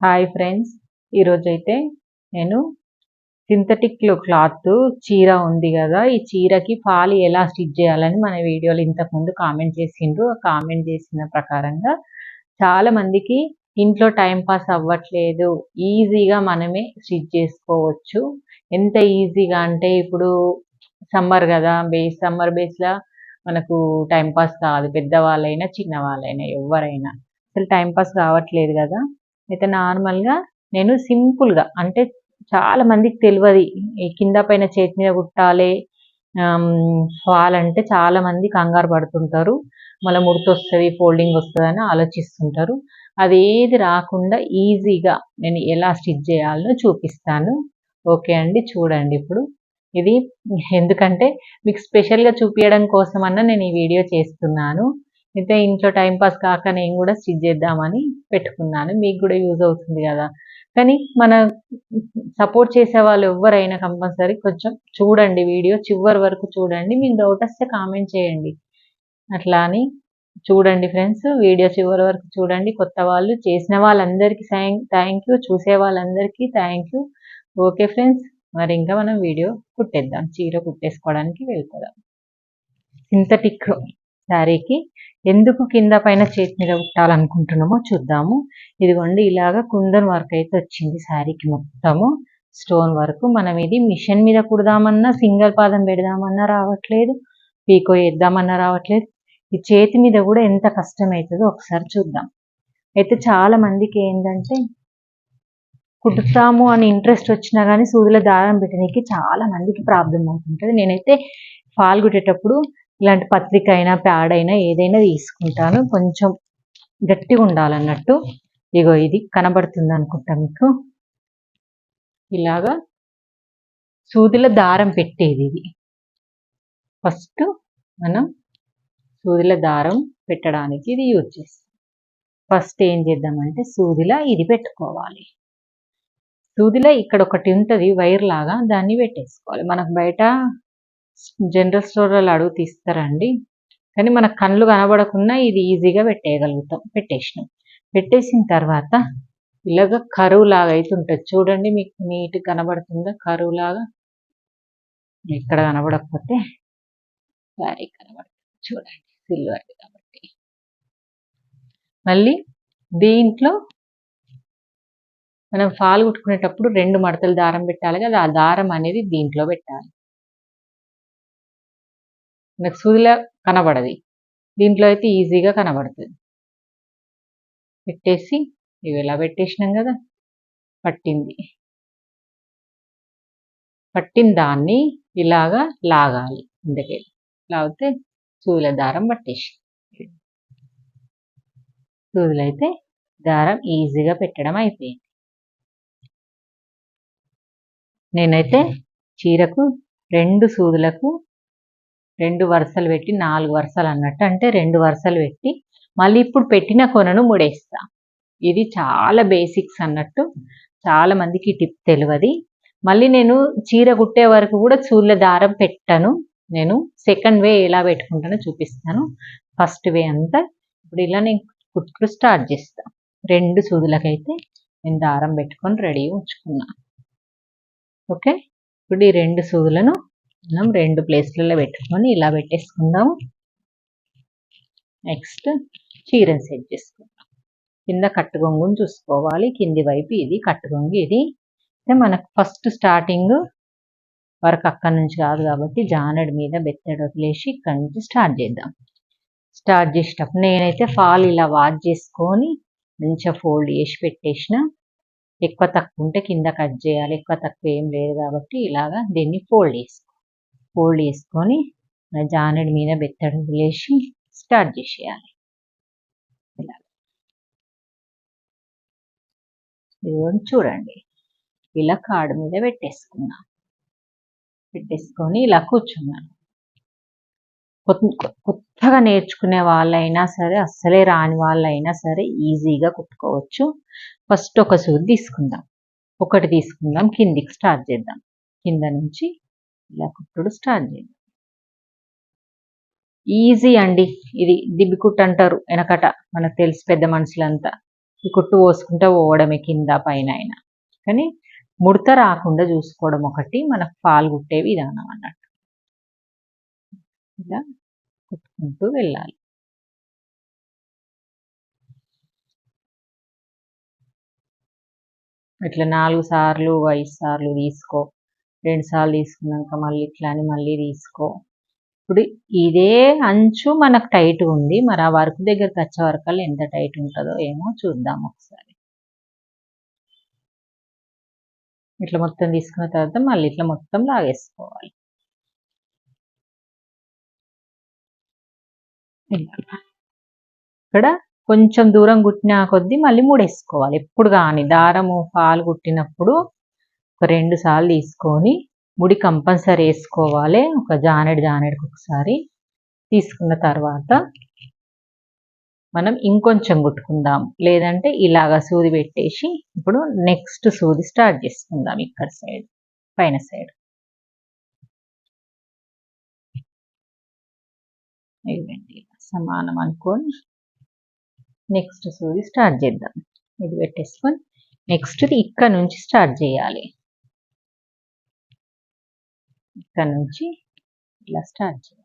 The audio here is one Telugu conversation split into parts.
హాయ్ ఫ్రెండ్స్ ఈరోజైతే నేను సింథటిక్లో క్లాత్ చీర ఉంది కదా ఈ చీరకి ఫాలి ఎలా స్టిచ్ చేయాలని మన వీడియోలు ఇంతకుముందు కామెంట్ చేసిండ్రు. ఆ కామెంట్ చేసిన ప్రకారంగా చాలా మందికి ఇంట్లో టైం పాస్ అవ్వట్లేదు. ఈజీగా మనమే స్టిచ్ చేసుకోవచ్చు. ఎంత ఈజీగా అంటే ఇప్పుడు సమ్మర్ కదా బేస్ సమ్మర్ బేస్లో మనకు టైం పాస్ కాదు. పెద్దవాళ్ళైనా చిన్నవాళ్ళైనా ఎవరైనా. అసలు టైం పాస్ కావట్లేదు కదా. అయితే నార్మల్గా నేను సింపుల్గా అంటే చాలా మందికి తెలియదు ఈ కింద పైన చేతి మీద కుట్టాలి ఫాల్ అంటే చాలా మంది కంగారు పడుతుంటారు. మళ్ళీ ముడత వస్తుంది ఫోల్డింగ్ వస్తుంది అని ఆలోచిస్తుంటారు. అది ఏది రాకుండా ఈజీగా నేను ఎలా స్టిచ్ చేయాలో చూపిస్తాను. ఓకే అండి చూడండి ఇప్పుడు. ఇది ఎందుకంటే మీకు స్పెషల్గా చూపించడం కోసమన్నా నేను ఈ వీడియో చేస్తున్నాను. అయితే ఇంట్లో టైంపాస్ కాక నేను కూడా స్టిచ్ చేద్దామని పెట్టుకున్నాను. మీకు కూడా యూజ్ అవుతుంది కదా. కానీ మన సపోర్ట్ చేసే వాళ్ళు ఎవరైనా కంపల్సరీ కొంచెం చూడండి వీడియో చివరి వరకు చూడండి. మీకు డౌట్ వస్తే కామెంట్ చేయండి. అట్లా అని చూడండి ఫ్రెండ్స్. వీడియో చివరి వరకు చూడండి. కొత్త వాళ్ళు చేసిన వాళ్ళందరికీ థ్యాంక్ యూ. చూసే వాళ్ళందరికీ థ్యాంక్ యూ. Okay friends. మరి ఇంకా మనం వీడియో కుట్టేద్దాం. చీర కుట్టేసుకోవడానికి వెళ్ళిపోదాం సింథటిక్ శారీకి ఎందుకు కింద పైన చేతి మీద కుట్టాలనుకుంటున్నామో చూద్దాము. ఇదిగోండి ఇలాగా కుందన్ వర్క్ అయితే వచ్చింది శారీకి మొత్తము. స్టోన్ వర్క్ మనం ఇది మిషన్ మీద కుడదామన్నా సింగిల్ పాదం పెడదామన్నా రావట్లేదు పీకో వేద్దామన్నా రావట్లేదు. ఈ చేతి మీద కూడా ఎంత కష్టం అవుతుందో ఒకసారి చూద్దాం. అయితే చాలా మందికి ఏంటంటే కుట్టుతాము అని ఇంట్రెస్ట్ వచ్చినా కానీ సూదుల దారం పెట్టడానికి చాలా మందికి ప్రాబ్లం అవుతుంటుంది. నేనైతే ఫాల్ కుట్టేటప్పుడు ఇలాంటి పత్రిక అయినా ప్యాడ్ అయినా ఏదైనా తీసుకుంటాను. కొంచెం గట్టిగా ఉండాలన్నట్టు. ఇగో ఇది కనబడుతుంది అనుకుంటా మీకు. ఇలాగా సూదిల దారం పెట్టేది ఇది. ఫస్ట్ మనం సూదిల దారం పెట్టడానికి ఇది యూజ్ చేస్తాం. ఫస్ట్ ఏం చేద్దామంటే సూదిల ఇది పెట్టుకోవాలి. సూదిల ఇక్కడ ఒకటి ఉంటుంది వైర్ లాగా దాన్ని పెట్టేసుకోవాలి. మనకు బయట జనరల్ స్టోర్ వాళ్ళు అడుగు తీస్తారండి. కానీ మన కళ్ళు కనబడకుండా ఇది ఈజీగా పెట్టేయగలుగుతాం పెట్టేసినాం. పెట్టేసిన తర్వాత ఇలాగ కరువు లాగా అయితే ఉంటుంది. చూడండి మీకు నీట్ కనబడుతుందా? కరువు లాగా ఎక్కడ కనబడకపోతే శారీ కనబడుతుంది. చూడండి సిల్వర్ కాబట్టి. మళ్ళీ దీంట్లో మనం ఫాల్ కుట్టుకునేటప్పుడు రెండు మడతలు దారం పెట్టాలి కదా ఆ దారం అనేది దీంట్లో పెట్టాలి. నాకు సూదిలా కనబడది. దీంట్లో అయితే ఈజీగా కనబడుతుంది. పెట్టేసి ఇవి ఇలా పెట్టేసినాం కదా పట్టింది. పట్టిన దాన్ని ఇలాగా లాగాలి ఇందుకే. లాగితే సూదుల దారం పట్టేసి. సూదులు అయితే దారం ఈజీగా పెట్టడం అయిపోయింది. నేనైతే చీరకు రెండు సూదులకు రెండు వరుసలు పెట్టి నాలుగు వరుసలు అన్నట్టు అంటే రెండు వరుసలు పెట్టి మళ్ళీ ఇప్పుడు పెట్టిన కొనను ముడేస్తా. ఇది చాలా బేసిక్స్ అన్నట్టు చాలా మందికి టిప్ తెలియదు మళ్ళీ నేను చీర కుట్టే వరకు కూడా చూళ్ళ దారం పెట్టను. నేను సెకండ్ వే ఎలా పెట్టుకుంటానో చూపిస్తాను. ఫస్ట్ వే అంతా ఇప్పుడు ఇలా నేను కుట్టుడు స్టార్ట్ చేస్తాను రెండు సూదులకైతే నేను దారం పెట్టుకొని రెడీ ఉంచుకున్నాను ఓకే? ఇప్పుడు ఈ రెండు సూదులను మనం రెండు ప్లేస్లలో పెట్టుకొని ఇలా పెట్టేసుకుందాము నెక్స్ట్ చీరను సెట్ చేసుకుందాం. కింద కట్టుగొంగుని చూసుకోవాలి. కింది వైపు ఇది కట్టుగొంగు ఇది. అయితే మనకు ఫస్ట్ స్టార్టింగ్ వరకు అక్కడి నుంచి కాదు కాబట్టి జానడి మీద బెత్తడి వదిలేసి ఇక్కడి నుంచి స్టార్ట్ చేద్దాం. స్టార్ట్ చేసేటప్పుడు నేనైతే ఫాల్ ఇలా వాచ్ చేసుకొని మంచిగా ఫోల్డ్ చేసి పెట్టేసిన. ఎక్కువ తక్కువ ఉంటే కింద కట్ చేయాలి. ఎక్కువ తక్కువ ఏం లేదు కాబట్టి ఇలాగా దీన్ని ఫోల్డ్ చేసుకోవాలి ఫోల్డ్ చేసుకొని జానెడ్ మీద బెత్తడం వదిలేసి స్టార్ట్ చేసేయాలి. ఇలా ఇదిగోండి చూడండి. ఇలా కాడు మీద పెట్టేసుకున్నా పెట్టేసుకొని ఇలా కూర్చున్నాను. కొత్తగా నేర్చుకునే వాళ్ళైనా సరే అస్సలే రాని వాళ్ళైనా సరే ఈజీగా కుట్టుకోవచ్చు. ఫస్ట్ ఒక సూది తీసుకుందాం. ఒకటి తీసుకుందాం. కిందికి స్టార్ట్ చేద్దాం. కింద నుంచి ఇలా కుట్టుడు స్టార్ట్ చేయండి. ఈజీ అండి. ఇది దిబ్బికుట్టు అంటారు వెనకట. మనకు తెలిసి పెద్ద మనుషులంతా. ఈ కుట్టు పోసుకుంటే పోవడమే కింద పైన అయినా. కానీ ముడత రాకుండా చూసుకోవడం ఒకటి మనకు పాలు కుట్టే విధానం అన్నట్టు. ఇలా కుట్టుకుంటూ వెళ్ళాలి. ఇట్లా నాలుగు సార్లు ఐదు సార్లు తీసుకో. రెండు సార్లు తీసుకున్నాక మళ్ళీ ఇట్లా అని మళ్ళీ తీసుకో. ఇప్పుడు ఇదే అంచు మనకు టైట్ ఉంది. మరి ఆ వర్క్ దగ్గరికి వచ్చే వరకల్లా ఎంత టైట్ ఉంటుందో ఏమో చూద్దాం ఒకసారి. ఇట్లా మొత్తం తీసుకున్న తర్వాత మళ్ళీ ఇట్లా మొత్తం లాగేసుకోవాలి. ఇక్కడ కొంచెం దూరం కుట్టిన కొద్దీ మళ్ళీ మూడేసుకోవాలి. ఎప్పుడు కానీ దారము పాలు కుట్టినప్పుడు ఒక రెండు సార్లు తీసుకొని ముడి కంపల్సరీ వేసుకోవాలి. ఒక జానెడు జానెడుకి ఒకసారి తీసుకున్న తర్వాత మనం ఇంకొంచెం కుట్టుకుందాం. లేదంటే ఇలాగా సూది పెట్టేసి ఇప్పుడు నెక్స్ట్ సూది స్టార్ట్ చేసుకుందాం ఇక్కడ సైడ్ పైన సైడ్. సమానం అనుకొని నెక్స్ట్ సూది స్టార్ట్ చేద్దాం. ఇది పెట్టేసుకొని నెక్స్ట్ ఇక్కడ నుంచి స్టార్ట్ చేయాలి. ఇక్కడ నుంచి ఇలా స్టార్ట్ చేయాలి.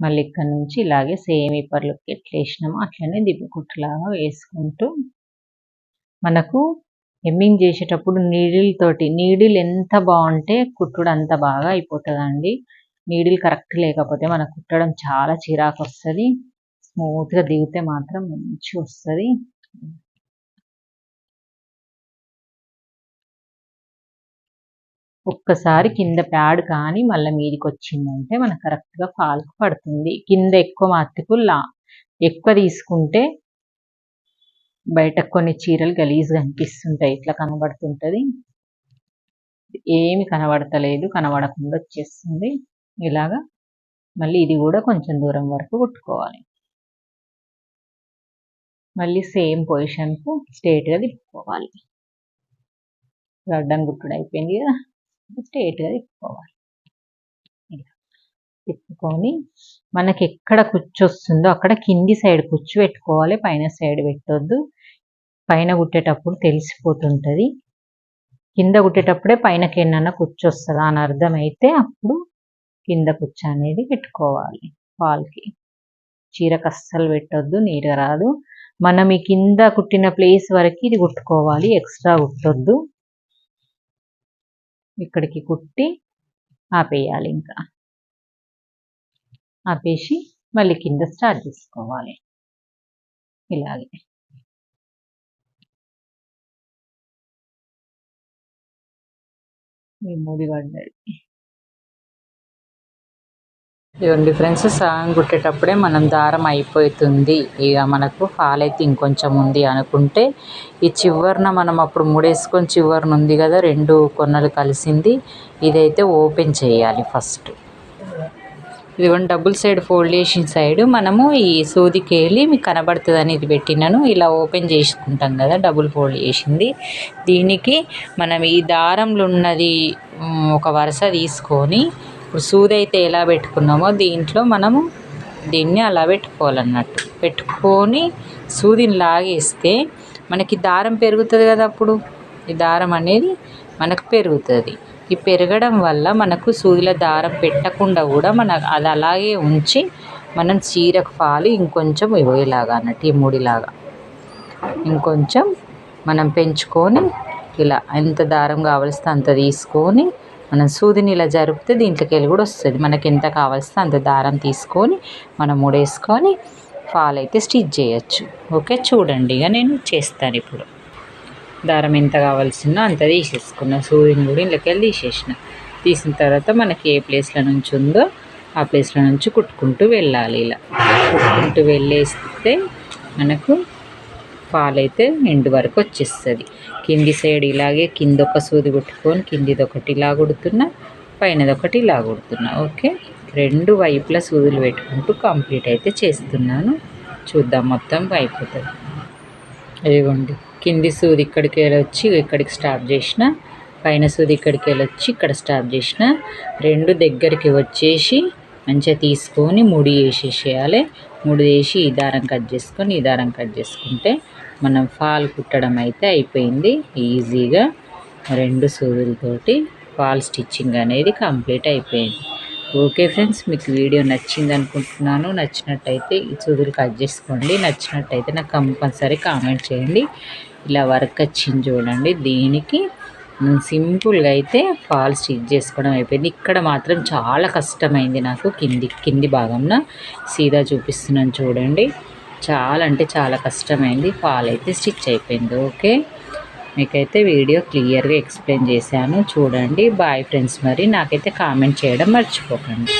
మళ్ళీ ఇక్కడ నుంచి ఇలాగే సేమ్ పర్లుకి ఎట్లా వేసినామో. అట్లనే దిబ్బకుట్టులాగా వేసుకుంటూ మనకు హెమ్మింగ్ చేసేటప్పుడు నీడిల్ తోటి నీడిల్ ఎంత బాగుంటే కుట్టుడు అంత బాగా అయిపోతుందండి. నీడిల్ కరెక్ట్ లేకపోతే మనకు కుట్టడం చాలా చిరాకు వస్తుంది. స్మూత్గా దిగితే మాత్రం మంచిగా వస్తుంది. ఒక్కసారి కింద ప్యాడ్ కానీ మళ్ళీ మీదికి వచ్చిందంటే మనకు కరెక్ట్గా ఫాల్కు పడుతుంది. కింద ఎక్కువ మట్టుకు లా ఎక్కువ తీసుకుంటే బయట కొన్ని చీరలు గలీజ్గా అనిపిస్తుంటాయి. ఇట్లా కనబడుతుంటుంది. ఏమి కనబడతలేదు. కనబడకుండా వచ్చేస్తుంది. ఇలాగా మళ్ళీ ఇది కూడా కొంచెం దూరం వరకు కుట్టుకోవాలి. మళ్ళీ సేమ్ పొజిషన్కు స్ట్రేట్గా తిప్పుకోవాలి. గడ్డం గుట్టుడు అయిపోయింది కదా. స్ట్రేట్గా తిప్పుకోవాలి. ఇలా తిప్పుకొని మనకి ఎక్కడ కుచ్చు వస్తుందో అక్కడ కింది సైడ్ కుచ్చు పెట్టుకోవాలి పైన సైడ్ పెట్టొద్దు. పైన కుట్టేటప్పుడు తెలిసిపోతుంటుంది. కింద కుట్టేటప్పుడే పైనకి ఏమన్నా కుచ్చు వస్తుందా అని అర్థమైతే అప్పుడు కింద కుచ్చు అనేది పెట్టుకోవాలి ఫాల్కి చీరకు అస్సలు పెట్టొద్దు నీట్గా రాదు మనం ఈ కింద కుట్టిన ప్లేస్ వరకు ఇది కుట్టుకోవాలి ఎక్స్ట్రా కుట్టొద్దు. ఇక్కడికి కుట్టి ఆపేయాలి ఇంకా. ఆపేసి మళ్ళీ కింద స్టార్ట్ చేసుకోవాలి. ఇలాగే. ఈ మూడి పడ్డది. ఇవ్వండి ఫ్రెండ్స్ సగం కుట్టేటప్పుడే మనం దారం అయిపోతుంది. ఇక మనకు ఫాల్ అయితే ఇంకొంచెం ఉంది అనుకుంటే ఈ చివరన మనం అప్పుడు ముడేసుకొని చివరిన ఉంది కదా రెండు కొన్నలు కలిసింది. ఇదైతే ఓపెన్ చేయాలి ఫస్ట్. ఇదిగోండి డబుల్ సైడ్ ఫోల్డ్ చేసిన సైడ్ మనము ఈ సూదికి వెళ్ళి మీకు కనబడుతుందని ఇది పెట్టినాను. ఇలా ఓపెన్ చేసుకుంటాం కదా డబుల్ ఫోల్డ్ చేసింది. దీనికి మనం ఈ దారంలో ఉన్నది ఒక వరుస తీసుకొని ఇప్పుడు సూది అయితే ఎలా పెట్టుకున్నామో దీంట్లో మనము దీన్ని అలా పెట్టుకోవాలన్నట్టు. పెట్టుకొని సూదిని లాగేస్తే మనకి దారం పెరుగుతుంది కదా అప్పుడు. ఈ దారం అనేది మనకు పెరుగుతుంది. ఈ పెరగడం వల్ల మనకు సూదిలో దారం పెట్టకుండా కూడా మన అది అలాగే ఉంచి మనం చీరకు పాలు ఇంకొంచెం ఇవ్వేలాగా ఇలాగా అన్నట్టు ఈ ముడిలాగా. ఇంకొంచెం మనం పెంచుకొని ఇలా ఎంత దారం కావలిస్తే అంత తీసుకొని మనం సూదిని ఇలా జరిపితే దీంట్లోకి వెళ్ళి కూడా వస్తుంది. మనకి ఎంత కావాల్స్తే అంత దారం తీసుకొని మనం ముడేసుకొని ఫాల్ అయితే స్టిచ్ చేయొచ్చు. ఓకే చూడండి. ఇక నేను చేస్తాను ఇప్పుడు. దారం ఎంత కావాల్సిందో అంత తీసేసుకున్నా. సూదిని కూడా ఇంట్లోకి వెళ్ళి తీసేసిన. తీసిన తర్వాత మనకి ఏ ప్లేస్లో నుంచి ఉందో ఆ ప్లేస్లో నుంచి కుట్టుకుంటూ వెళ్ళాలి ఇలా. కుట్టుకుంటూ వెళ్ళేస్తే మనకు ఫాల్ అయితే ఎండ్ వరకు వచ్చేస్తుంది. కింది సైడ్ ఇలాగే కింద ఒక సూది కుట్టుకొని కిందిది ఒకటి ఇలా కుడుతున్నా పైనది ఒకటి ఇలా కుడుతున్నా. ఓకే? రెండు వైపులా సూదులు పెట్టుకుంటూ కంప్లీట్ అయితే చేస్తున్నాను. చూద్దాం మొత్తం అయిపోతుంది. ఇదిగోండి. కింది సూది ఇక్కడికి వెళ్ళొచ్చి ఇక్కడికి స్టాప్ చేసిన పైన సూది ఇక్కడికి వెళ్ళొచ్చి ఇక్కడ స్టాప్ చేసిన రెండు దగ్గరికి వచ్చేసి మంచిగా తీసుకొని ముడి వేసేసేయాలి మూడు చేసి ఈ దారం కట్ చేసుకొని ఈ దారం కట్ చేసుకుంటే మనం ఫాల్ కుట్టడం అయితే అయిపోయింది. ఈజీగా రెండు సూదులతోటి ఫాల్ స్టిచ్చింగ్ అనేది కంప్లీట్ అయిపోయింది. ఓకే ఫ్రెండ్స్ మీకు వీడియో నచ్చింది అనుకుంటున్నాను. నచ్చినట్టయితే ఈ సూదులు కట్ చేసుకోండి. నచ్చినట్టయితే నాకు కంపల్సరీ కామెంట్ చేయండి. ఇలా వర్క్ వచ్చింది చూడండి. దీనికి సింపుల్గా అయితే ఫాల్ స్టిచ్ చేసుకోవడం అయిపోయింది. ఇక్కడ మాత్రం చాలా కష్టమైంది నాకు కింది కింది భాగంలో సీదా చూపిస్తున్నాను చూడండి. చాలా అంటే చాలా కష్టమైంది. ఫాల్ అయితే స్టిచ్ అయిపోయింది. ఓకే. మీకైతే వీడియో క్లియర్గా ఎక్స్ప్లెయిన్ చేశాను. చూడండి. బాయ్ ఫ్రెండ్స్ మరి నాకైతే కామెంట్ చేయడం మర్చిపోకండి.